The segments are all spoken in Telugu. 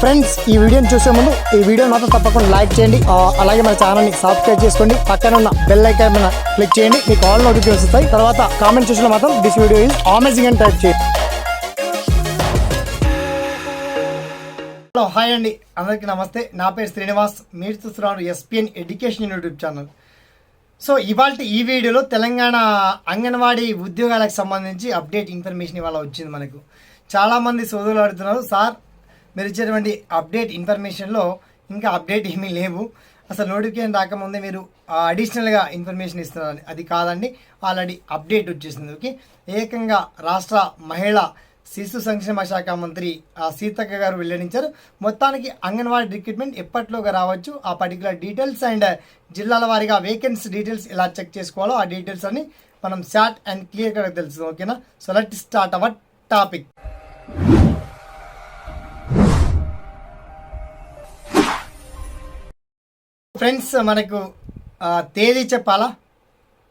ఫ్రెండ్స్ ఈ వీడియోని చూసే ముందు ఈ వీడియో మాత్రం తప్పకుండా లైక్ చేయండి. అలాగే మన ఛానల్ని సబ్స్క్రైబ్ చేసుకోండి. పక్కన ఉన్న బెల్ ఐకాన్ మీద క్లిక్ చేయండి. మీకు ఆల్ నోటిఫికేషన్ వస్తాయి. తర్వాత కామెంట్ చూసిన మాత్రం దిస్ వీడియో ఈజ్ అమేజింగ్ అని టైప్ చేయండి. హలో హాయ్ అండి. అందరికీ నమస్తే. నా పేరు శ్రీనివాస్. మీరు చూస్తున్నారు SPN education YouTube channel so ఇవాళ ఈ వీడియోలో తెలంగాణ అంగన్వాడీ ఉద్యోగాలకు సంబంధించి అప్డేట్ ఇన్ఫర్మేషన్ ఇవాళ వచ్చింది మనకు. చాలామంది సోదరులు అడుగుతున్నారు సార్ మీరు ఇచ్చేటువంటి అప్డేట్ ఇన్ఫర్మేషన్లో ఇంకా అప్డేట్ ఏమీ లేవు. అసలు నోటిఫికేషన్ రాకముందే మీరు అడిషనల్గా ఇన్ఫర్మేషన్ ఇస్తున్నారు. అది కాదండి ఆల్రెడీ అప్డేట్ వచ్చేసింది. ఓకే? ఏకంగా రాష్ట్ర మహిళా శిశు సంక్షేమ శాఖ మంత్రి ఆ, సీతక్క గారు వెల్లడించారు. మొత్తానికి అంగన్వాడీ రిక్రూట్మెంట్ ఎప్పట్లోగా రావచ్చు? ఆ పర్టికులర్ డీటెయిల్స్ అండ్ జిల్లాల వారీగా వేకెన్సీ డీటెయిల్స్ ఎలా చెక్ చేసుకోవాలో ఆ డీటెయిల్స్ అన్ని మనం షార్ట్ అండ్ క్లియర్గా తెలుసు ఓకేనా? So let start our topic friends మనకు తేదీ చెప్పాలా?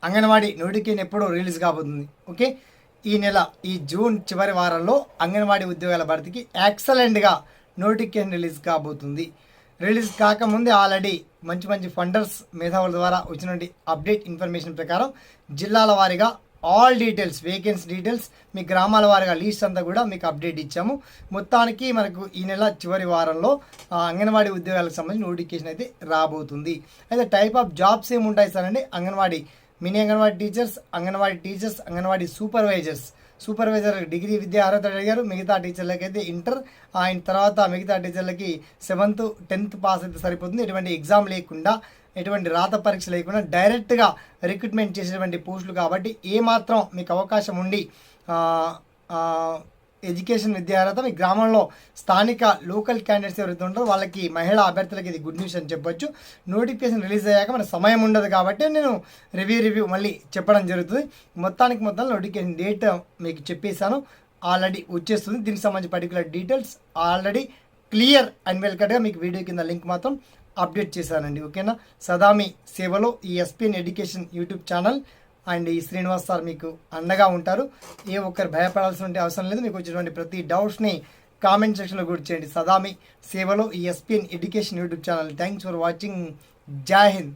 అంగన్వాడీ నోటిఫికేషన్ ఎప్పుడు రిలీజ్ కాబోతుంది ఓకే? ఈ నెల ఈ జూన్ చివరి వారంలో అంగన్వాడీ ఉద్యోగాల భర్తీకి ఎక్సలెంట్గా నోటిఫికేషన్ రిలీజ్ కాబోతుంది. రిలీజ్ కాకముందే ఆల్రెడీ మంచి మంచి ఫండర్స్ మేధావుల ద్వారా వచ్చినటువంటి అప్డేట్ ఇన్ఫర్మేషన్ ప్రకారం జిల్లాల వారీగా ఆల్ డీటెయిల్స్ వేకెన్సీ డీటెయిల్స్ మీ గ్రామాల వారిగా లీస్ట్ అంతా కూడా మీకు అప్డేట్ ఇచ్చాము. మొత్తానికి మనకు ఈ నెల చివరి వారంలో అంగన్వాడీ ఉద్యోగాలకు సంబంధించి నోటిఫికేషన్ అయితే రాబోతుంది. అయితే టైప్ ఆఫ్ జాబ్స్ ఏమి ఉంటాయి సార్ అండి? Anganwadi mini Anganwadi teachers Anganwadi teachers Anganwadi supervisors supervisor degree విద్యా అర్హత అడిగారు. మిగతా టీచర్లకి అయితే ఇంటర్. ఆయన తర్వాత మిగతా టీచర్లకి సెవెంత్ టెన్త్ పాస్ అయితే సరిపోతుంది. ఎటువంటి ఎగ్జామ్ లేకుండా ఎటువంటి రాత పరీక్ష లేకుండా డైరెక్ట్గా రిక్రూట్మెంట్ చేసేటువంటి పోస్టులు కాబట్టి ఏమాత్రం మీకు అవకాశం ఉండి ఎడ్యుకేషన్ విద్యార్హత మీ గ్రామంలో స్థానిక లోకల్ క్యాండిడేట్స్ ఎవరైతే ఉంటారో వాళ్ళకి మహిళా అభ్యర్థులకి ఇది గుడ్ న్యూస్ అని చెప్పొచ్చు. నోటిఫికేషన్ రిలీజ్ అయ్యాక మన సమయం ఉండదు కాబట్టి నేను రివ్యూ రివ్యూ మళ్ళీ చెప్పడం జరుగుతుంది. మొత్తానికి మొత్తం నోటిఫికేషన్ డేట్ మీకు చెప్పేశాను. ఆల్రెడీ వచ్చేస్తుంది. దీనికి సంబంధించి particular details already clear and వెల్కట్గా మీకు వీడియో కింద లింక్ మాత్రం అప్డేట్ చేశానండి. ఓకేనా? సదామి సేవలో ఈ SPN education YouTube channel and ఈ శ్రీనివాస్ సార్ మీకు అండగా ఉంటారు. ఏ ఒక్కరు భయపడాల్సిన అవసరం లేదు. మీకు వచ్చినటువంటి ప్రతి డౌట్స్ని కామెంట్ సెక్షన్లో గుర్తు చేయండి. సదామి సేవలో ఈ SPN education YouTube channel. Thanks for watching. Jai Hind.